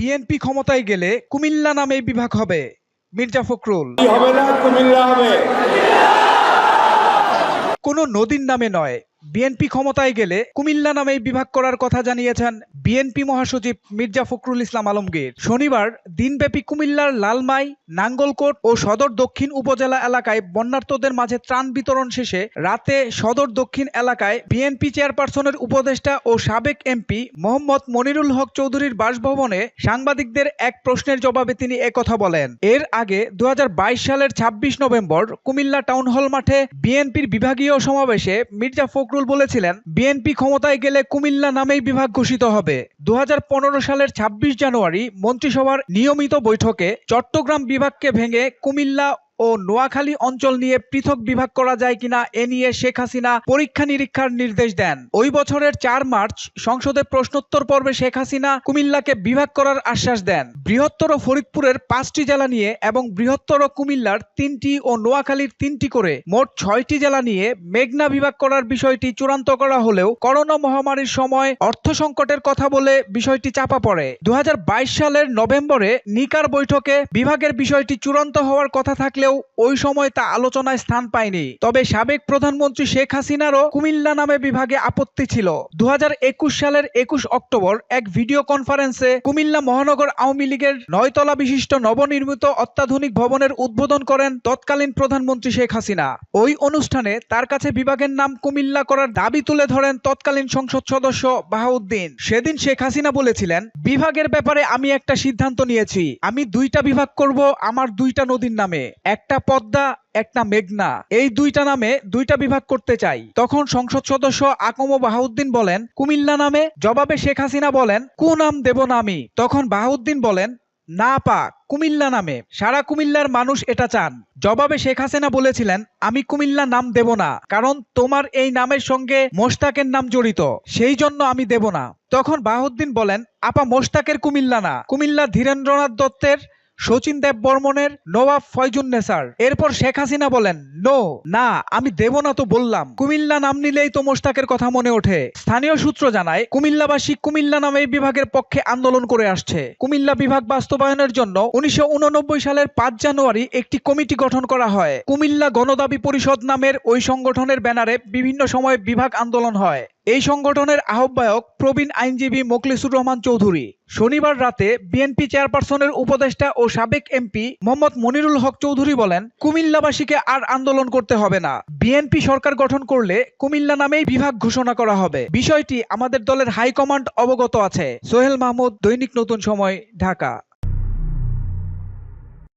BNP ক্ষমতায় গেলে কুমিল্লা নামে বিভাগ হবে। মির্জা ফখরুল। কোন হবে না? কুমিল্লা হবে। কোনো নদীর নামে নয় বিএনপি ক্ষমতায় গেলে কুমিল্লা নামে বিভাগ করার কথা জানিয়েছেন বিএনপি মহাসচিব মির্জা ফখরুল ইসলাম আলমগীর। শনিবার দিনব্যাপী কুমিল্লার লালমাই, নাঙ্গলকোট ও সদর দক্ষিণ উপজেলা এলাকায় বন্যার্তদের মাঝে ত্রাণ বিতরণ শেষে রাতে সদর দক্ষিণ এলাকায় বিএনপি চেয়ারপারসনের উপদেষ্টা ও সাবেক এমপি মোহাম্মদ মনিরুল হক চৌধুরীর বাসভবনে সাংবাদিকদের এক প্রশ্নের জবাবে তিনি একথা বলেন, এর আগে দু হাজার বাইশ সালের ২৬ নভেম্বর কুমিল্লা টাউন হল মাঠে বিএনপির বিভাগীয় সমাবেশে মির্জা ফখরুল বলেছিলেন, বিএনপি ক্ষমতায় গেলে কুমিল্লা নামেই বিভাগ ঘোষিত হবে। দু হাজার পনেরো সালের ২৬ জানুয়ারি মন্ত্রিসভার নিয়মিত বৈঠকে চট্টগ্রাম বিভাগকে ভেঙে কুমিল্লা ও নোয়াখালী অঞ্চল নিয়ে পৃথক বিভাগ করা যায় কিনা এ নিয়ে শেখ হাসিনা পরীক্ষা নিরীক্ষার নির্দেশ দেন। ওই বছরের চার মার্চ সংসদে প্রশ্নোত্তর পর্বে শেখ হাসিনা কুমিল্লাকে বিভাগ করার আশ্বাস দেন। বৃহত্তর ফরিদপুরের পাঁচটি জেলা নিয়ে এবং বৃহত্তর কুমিল্লার তিনটি ও নোয়াখালীর তিনটি করে মোট ছয়টি জেলা নিয়ে মেঘনা বিভাগ করার বিষয়টি চূড়ান্ত করা হলেও করোনা মহামারীর সময় অর্থ সংকটের কথা বলে বিষয়টি চাপা পড়ে। দু হাজার বাইশ সালের নভেম্বরে নিকার বৈঠকে বিভাগের বিষয়টি চূড়ান্ত হওয়ার কথা থাকলেও ওই সময় তা আলোচনায় স্থান পায়নি। তবে সাবেক প্রধানমন্ত্রী শেখ হাসিনারও কুমিল্লা নামে বিভাগে আপত্তি ছিল। দু সালের একুশ অক্টোবর এক ভিডিও কনফারেন্সে কুমিল্লা মহানগর আওয়ামী লীগের নয়তলা বিশিষ্ট নবনির্মিত অত্যাধুনিক ভবনের উদ্বোধন করেন তৎকালীন প্রধানমন্ত্রী শেখ হাসিনা। ওই অনুষ্ঠানে তার কাছে বিভাগের নাম কুমিল্লা করার দাবি তুলে ধরেন তৎকালীন সংসদ সদস্য বাহাউদ্দিন। সেদিন শেখ হাসিনা বলেছিলেন, বিভাগের ব্যাপারে আমি একটা সিদ্ধান্ত নিয়েছি। আমি দুইটা বিভাগ করব আমার দুইটা নদীর নামে। একটা পদ্মা, একটা মেঘনা। এই দুইটা নামে দুইটা বিভাগ করতে চাই। তখন সংসদ সদস্য আকম বাহাউদ্দিন বলেন, কুমিল্লা নামে, জবাবে শেখ হাসিনা বলেন, কু নাম দেব না আমি। তখন বাহাউদ্দিন বলেন, না পা, কুমিল্লা নামে। সারা কুমিল্লার মানুষ এটা চান। জবাবে শেখ হাসিনা বলেছিলেন, আমি কুমিল্লা নাম দেব না, কারণ তোমার এই নামের সঙ্গে মোশতাকের নাম জড়িত, সেই জন্য আমি দেব না। তখন বাহাউদ্দিন বলেন, আপা মোশতাকের কুমিল্লা না। কুমিল্লা ধীরেন্দ্রনাথ দত্তের শচীন দেব বর্মনের নবাব ফয়জুন নেসার। এরপর শেখ হাসিনা বলেন, নো, না, আমি দেব না তো বললাম। কুমিল্লা নাম নিলেই তো মোশতাকের কথা মনে ওঠে। স্থানীয় সূত্র জানায়, কুমিল্লাবাসী কুমিল্লা নামে বিভাগের পক্ষে আন্দোলন করে আসছে। কুমিল্লা বিভাগ বাস্তবায়নের জন্য উনিশশো উননব্বই সালের পাঁচ জানুয়ারি একটি কমিটি গঠন করা হয়। কুমিল্লা গণদাবি পরিষদ নামের ওই সংগঠনের ব্যানারে বিভিন্ন সময় বিভাগ আন্দোলন হয়। এই সংগঠনের আহ্বায়ক প্রবীণ আইনজীবী মোকলেসুর রহমান চৌধুরী। শনিবার রাতে বিএনপি চেয়ারপারসনের উপদেষ্টা ও সাবেক এমপি মোহাম্মদ মনিরুল হক চৌধুরী বলেন, কুমিল্লাবাসীকে আর আন্দোলন করতে হবে না। বিএনপি সরকার গঠন করলে কুমিল্লা নামেই বিভাগ ঘোষণা করা হবে। বিষয়টি আমাদের দলের হাইকমান্ড অবগত আছে। সোহেল মাহমুদ, দৈনিক নতুন সময়, ঢাকা।